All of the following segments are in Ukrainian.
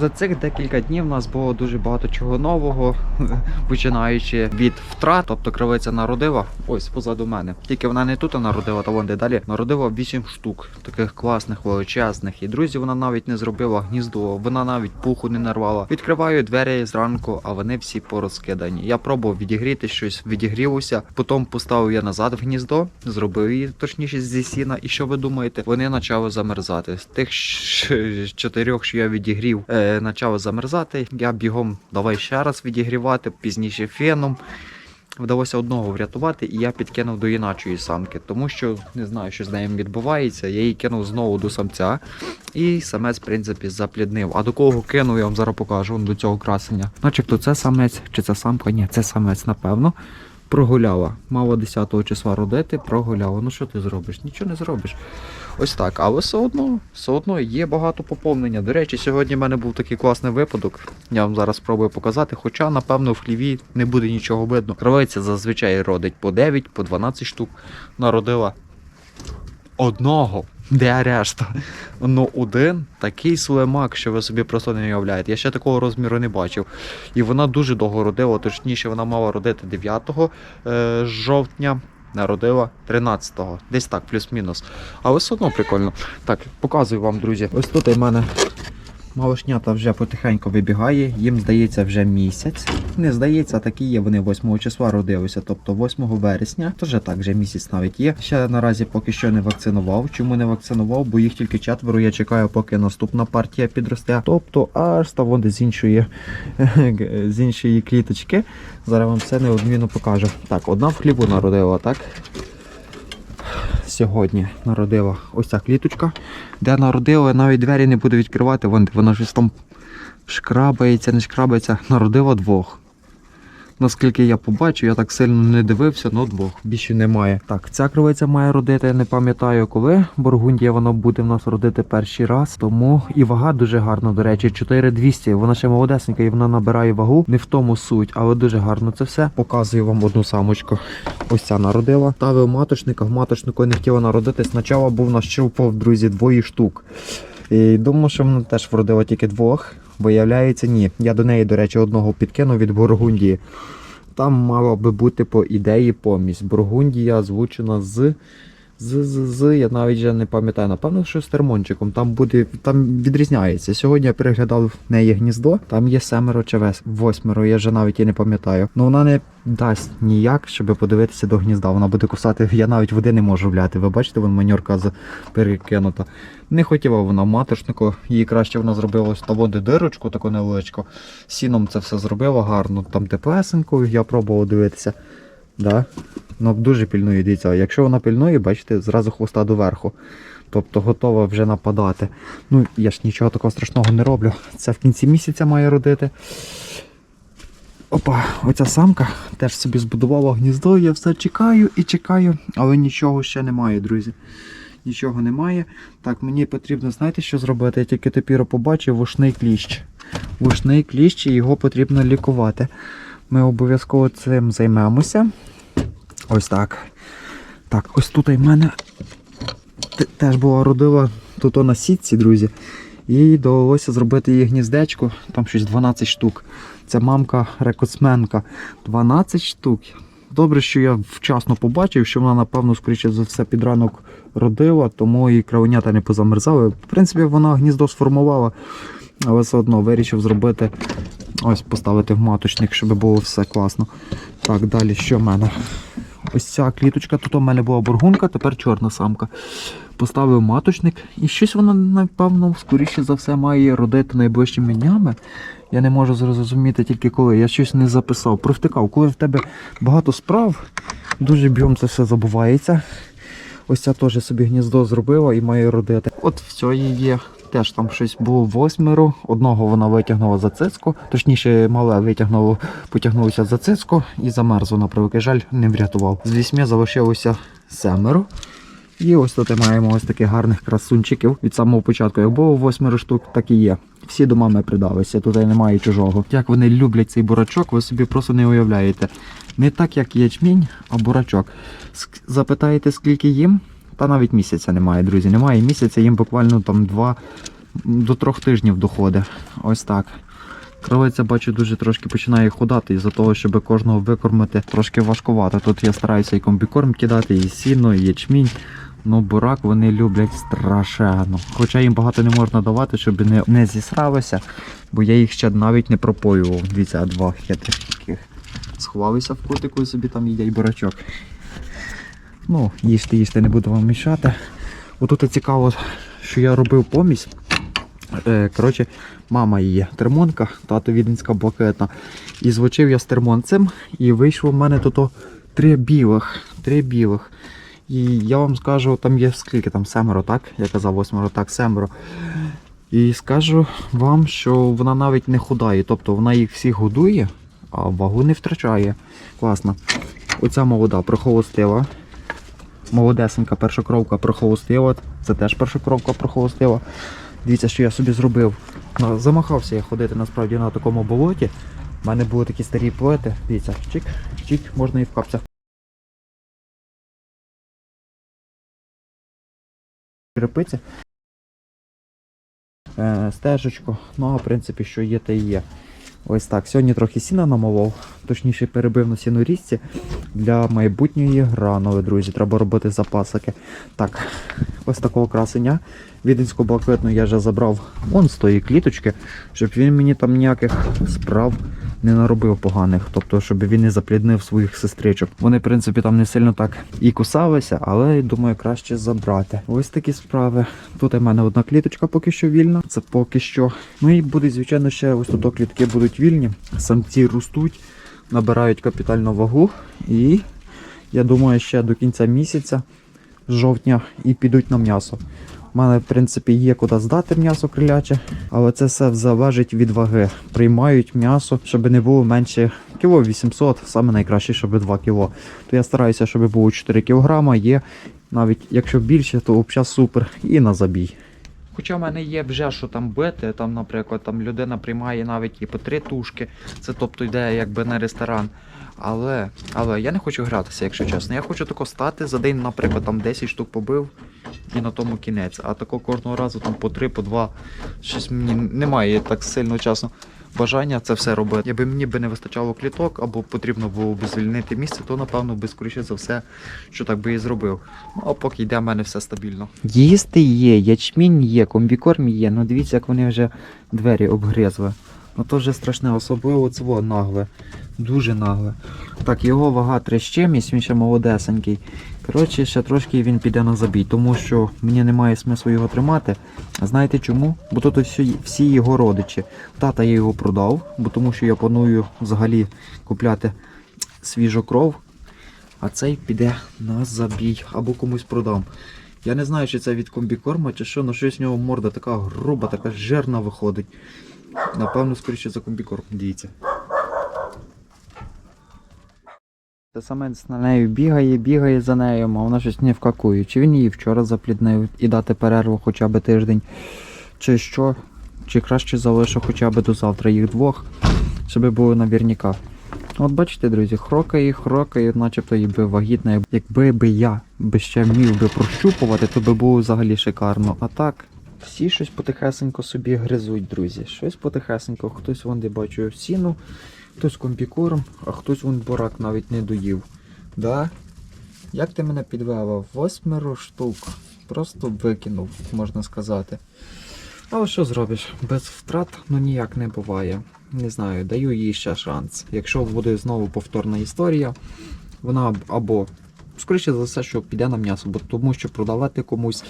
За цих декілька днів у нас було дуже багато чого нового, починаючи від втрат, тобто кривиця народила. Ось позаду мене. Тільки вона не тут народила, та вон де далі. Народила 8 штук, таких класних, величезних. І друзі, вона навіть не зробила гніздо, вона навіть пуху не нарвала. Відкриваю двері зранку, а вони всі порозкидані. Я пробував відігріти щось, відігрілося. Потім поставив я назад в гніздо, зробив її точніше зі сіна. І що ви думаєте? Вони почали замерзати. З тих чотирьох, що я відігрів, е, почали замерзати. Я бігом давай ще раз відігрівати, пізніше феном. Вдалося одного врятувати, і я підкинув до іначої самки, тому що не знаю, що з нею відбувається. Я її кинув знову до самця, і самець, в принципі, запліднив. А до кого кинув, я вам зараз покажу до цього красення. Начебто це самець чи це самка? Ні, це самець, напевно. Прогуляла. Мало 10 числа родити, прогуляла. Ну що ти зробиш? Нічого не зробиш. Ось так, але все одно, все одно є багато поповнення. До речі, сьогодні в мене був такий класний випадок. Я вам зараз спробую показати, хоча, напевно, в хліві не буде нічого видно. Кровиця зазвичай родить по 9, по 12 штук. Народила одного. Де решта? Ну, один такий слимак, що ви собі просто не уявляєте. Я ще такого розміру не бачив. І вона дуже довго родила, точніше, вона мала родити 9 е, жовтня. Народила 13-го, десь так, плюс-мінус. Але все одно прикольно. Так, показую вам, друзі. Ось тут у мене малошнята вже потихеньку вибігає, їм здається вже місяць. Не здається, такі є. Вони 8 числа родилися, тобто 8 вересня. Тож так, вже місяць навіть є. Ще наразі поки що не вакцинував. Чому не вакцинував? Бо їх тільки четверо. Я чекаю, поки наступна партія підросте. Тобто аж став вони з іншої з іншої кліточки. Зараз вам все неодмінно покажу. Так, одна в хлібу народила, так? Сьогодні народила ось ця кліточка. Де народила, навіть двері не буду відкривати, вон, вона щось там шкрабається, не шкрабається. Народила двох. Наскільки я побачив, я так сильно не дивився, ну двох. Більше немає. Так, ця кривиця має родити, я не пам'ятаю коли. Бургундія вона буде в нас родити перший раз. Тому і вага дуже гарна, до речі, 4200. Вона ще молодесенька і вона набирає вагу. Не в тому суть, але дуже гарно це все. Показую вам одну самочку. Ось ця народила. Ставив маточника, в маточнику не хотіла народити. Спочатку був наш щупав, друзі, двоє штук. І думав, що вона теж вродила тільки двох. Виявляється, ні. Я до неї, до речі, одного підкину від Бургундії. Там мала би бути по ідеї помість. Бургундія озвучена з. З, з, з, я навіть вже не пам'ятаю, напевно, що з термончиком. Там буде, там відрізняється. Сьогодні я переглядав в неї гніздо, там є семеро чи восьмеро, я вже навіть і не пам'ятаю. Ну вона не дасть ніяк, щоб подивитися до гнізда. Вона буде кусати. Я навіть води не можу вляти. Ви бачите, вон маньорка перекинута. Не хотіла вона маточнику, їй краще вона зробила та води дирочку, таку невеличку. Сіном це все зробила гарно. Там теплесенько, я пробував дивитися. Да? Ну, дуже пільнує, дивіться. Якщо вона пильнує, бачите, зразу хвоста доверху. Тобто готова вже нападати. Ну, я ж нічого такого страшного не роблю. Це в кінці місяця має родити. Опа, оця самка теж собі збудувала гніздо, я все чекаю і чекаю, але нічого ще немає, друзі. Нічого немає. Так, мені потрібно, знаєте, що зробити? Я тільки тепер побачив вушний кліщ. Вушний кліщ і його потрібно лікувати. Ми обов'язково цим займемося. Ось так. Так, ось тут і в мене теж була родила тут на сітці, друзі. І довелося зробити їй гніздечко, там щось 12 штук. Це мамка рекордсменка. 12 штук. Добре, що я вчасно побачив, що вона, напевно, скоріше за все, під ранок родила, тому і кравенята не позамерзали. В принципі, вона гніздо сформувала, але все одно вирішив зробити ось поставити в маточник, щоб було все класно. Так, далі що в мене? Ось ця кліточка, тут у мене була бургунка, тепер чорна самка. Поставив маточник, і щось вона, напевно, скоріше за все, має родити найближчими днями. Я не можу зрозуміти тільки коли. Я щось не записав, провтикав. Коли в тебе багато справ, дуже б'єм це все забувається. Ось ця теж собі гніздо зробила і має родити. От в цієї є. Теж там щось було восьмеро. Одного вона витягнула за цицьку, точніше, мале витягнуло, потягнулося за цицьку і замерзло на превеликий жаль, не врятував. З вісьми залишилося семеро. І ось тут маємо ось таких гарних красунчиків від самого початку. Як було восьмеро штук, так і є. Всі до мами придалися, тут немає чужого. Як вони люблять цей бурачок, ви собі просто не уявляєте. Не так, як ячмінь, а бурачок. Запитаєте, скільки їм? Та навіть місяця немає, друзі. Немає місяця, їм буквально там до трьох тижнів доходить. Ось так. Кровиця, бачу, дуже трошки починає худати із-за того, щоб кожного викормити трошки важкувато. Тут я стараюся і комбікорм кидати, і сіно, і ячмінь. Ну, бурак вони люблять страшенно. Хоча їм багато не можна давати, щоб не, не зісралося, бо я їх ще навіть не пропоював. Дивіться, а два хитрих таких. Сховалися в кутику і собі там їдять бурачок. Ну, їжте, їжте, не буду вам мішати. Отут цікаво, що я робив помість. Е, Коротше, мама її термонка, тато віденська блакитна. І звучив я з термонцем, і вийшло в мене тут три білих. Три білих. І я вам скажу, там є скільки там семеро, так? Я казав восьмеро, так, семеро. І скажу вам, що вона навіть не худає, тобто вона їх всіх годує, а вагу не втрачає. Класно. Оця молода прохолостила. Молодесенька першокровка прохолостила. Це теж першокровка прохолостила. Дивіться, що я собі зробив. Замахався я ходити насправді на такому болоті. У мене були такі старі плети. Дивіться, чик, чик, можна і в капцях. Крепиться. Е, стежечку. Ну, а в принципі, що є, те і є. Ось так. Сьогодні трохи сіна намолов, точніше перебив на сінорізці для майбутньої гранови, друзі. Треба робити запасики. Так, ось такого красення. Віденську блакитну я вже забрав вон з тої кліточки, щоб він мені там ніяких справ не наробив поганих. Тобто, щоб він не запліднив своїх сестричок. Вони, в принципі, там не сильно так і кусалися, але думаю, краще забрати. Ось такі справи. Тут у мене одна кліточка поки що вільна. Це поки що. Ну і буде, звичайно, ще ось тут клітки будуть вільні. Самці ростуть, набирають капітальну вагу. І я думаю, ще до кінця місяця, жовтня, і підуть на м'ясо. Мене, в принципі, є куди здати м'ясо криляче, але це все залежить від ваги. Приймають м'ясо, щоб не було менше кіло 800, саме найкраще, щоб 2 кіло. То я стараюся, щоб було 4 кілограма, є навіть якщо більше, то взагалі супер і на забій. Хоча в мене є вже що там бити, там, наприклад, там людина приймає навіть і по три тушки, це тобто йде якби на ресторан. Але, але я не хочу гратися, якщо чесно. Я хочу тако стати за день, наприклад, там 10 штук побив і на тому кінець. А тако кожного разу там по три, по два. Щось мені немає так сильно часу бажання це все робити. Якби мені би не вистачало кліток або потрібно було б звільнити місце, то напевно би скоріше за все, що так би і зробив. Ну а поки йде, в мене все стабільно. Їсти є, ячмінь є, комбікорм є. Ну дивіться, як вони вже двері обгризли. Ну то вже страшне, особливо цього нагле. Дуже нагле. Так, його вага 3 з чимось, він ще молодесенький. Коротше, ще трошки він піде на забій, тому що мені немає смислу його тримати. Знаєте чому? Бо тут всі, всі його родичі. Тата я його продав, бо тому що я планую взагалі купляти свіжу кров, а цей піде на забій або комусь продам. Я не знаю, чи це від комбікорма, чи що, але щось в нього морда така груба, така жирна виходить. Напевно, скоріше за комбікорм, дивіться. Це самець на нею бігає, бігає за нею, а вона щось не вкакує. Чи він її вчора запліднив і дати перерву хоча б тиждень, чи що, чи краще залишу хоча б до завтра їх двох, щоб було навірняка. От бачите, друзі, хрокає, хрокає, начебто і би вагітна. Якби би я би ще вмів би прощупувати, то би було взагалі шикарно. А так, всі щось потихесенько собі гризуть, друзі. Щось потихесенько, хтось вон де бачу сіну, хтось комбікорм, а хтось вон борак навіть не доїв. Да? Як ти мене підвела? Восьмеро штук. Просто викинув, можна сказати. Але що зробиш? Без втрат ну ніяк не буває. Не знаю, даю їй ще шанс. Якщо буде знову повторна історія, вона або, скоріше за все, що піде на м'ясо, бо тому що продавати комусь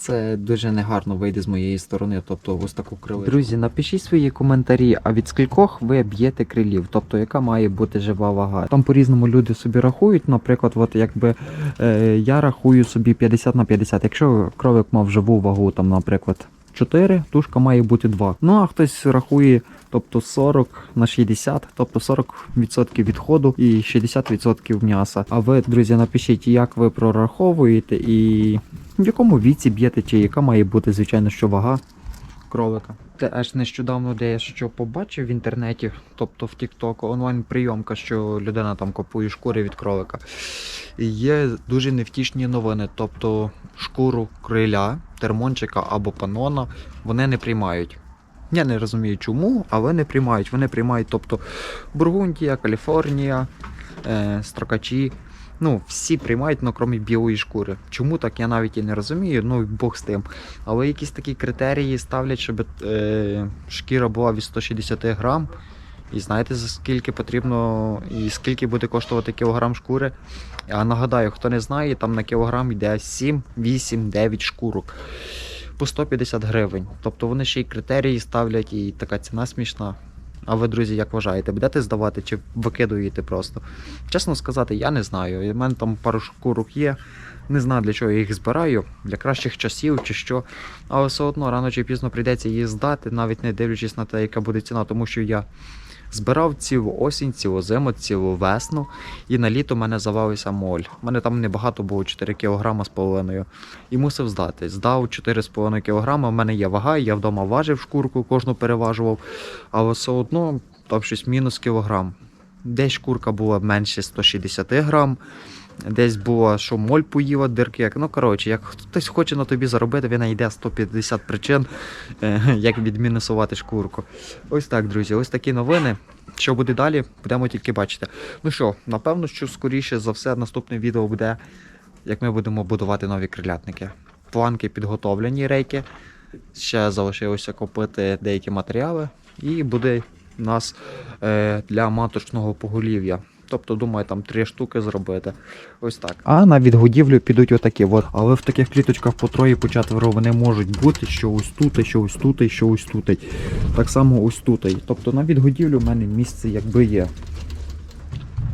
це дуже негарно вийде з моєї сторони, тобто ось таку криличку. Друзі, напишіть свої коментарі, а від скількох ви б'єте крилів, тобто яка має бути жива вага. Там по-різному люди собі рахують, наприклад, от якби е, я рахую собі 50 на 50. Якщо кровик мав живу вагу, там, наприклад, 4, тушка має бути 2. Ну а хтось рахує, тобто 40 на 60, тобто 40% відходу і 60% м'яса. А ви, друзі, напишіть, як ви прораховуєте і в якому віці б'єте, чи яка має бути, звичайно, що вага кролика. Це аж нещодавно, де я що побачив в інтернеті, тобто в TikTok, онлайн прийомка, що людина там купує шкури від кролика. І є дуже невтішні новини. Тобто шкуру криля, термончика або панона вони не приймають. Я не розумію чому, але не приймають. Вони приймають, тобто Бургундія, Каліфорнія, е, строкачі. Ну, всі приймають, ну, крім білої шкури. Чому так, я навіть і не розумію, ну Бог з тим. Але якісь такі критерії ставлять, щоб е, шкіра була від 160 грам. І знаєте, за скільки потрібно і скільки буде коштувати кілограм шкури. А нагадаю, хто не знає, там на кілограм йде 7, 8, 9 шкурок по 150 гривень. Тобто вони ще й критерії ставлять, і така ціна смішна. А ви, друзі, як вважаєте, будете здавати чи викидуєте просто? Чесно сказати, я не знаю. У мене там пару шкурок є. Не знаю, для чого я їх збираю, для кращих часів чи що. Але все одно рано чи пізно прийдеться її здати, навіть не дивлячись на те, яка буде ціна, тому що я збирав цілу осінь, цілу зиму, цілу весну, і на літо мене завалися моль. У мене там небагато було 4 кг з половиною. І мусив здати. Здав 4,5 кг, в мене є вага, я вдома важив шкурку, кожну переважував, але все одно там щось мінус кілограм. Десь шкурка була менше 160 грам. Десь було, що моль поїла дирки. Ну коротше, як хтось хоче на тобі заробити, він знайде 150 причин, е, як відмінусувати шкурку. Ось так, друзі, ось такі новини. Що буде далі, будемо тільки бачити. Ну що, напевно, що скоріше за все наступне відео буде, як ми будемо будувати нові крилятники. Планки підготовлені рейки. Ще залишилося купити деякі матеріали, і буде у нас е, для маточного поголів'я. Тобто, думаю, там три штуки зробити. Ось так. А на відгодівлю підуть отакі. От. Але в таких кліточках по троє, по четверо вони можуть бути, що ось тут, що ось тут, що ось тут. Так само ось тут. Тобто на відгодівлю в мене місце якби є.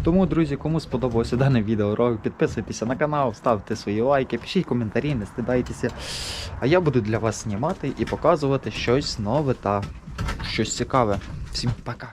Тому, друзі, кому сподобалося дане відео, підписуйтеся на канал, ставте свої лайки, пишіть коментарі, не стидайтеся. А я буду для вас знімати і показувати щось нове та щось цікаве. Всім пока!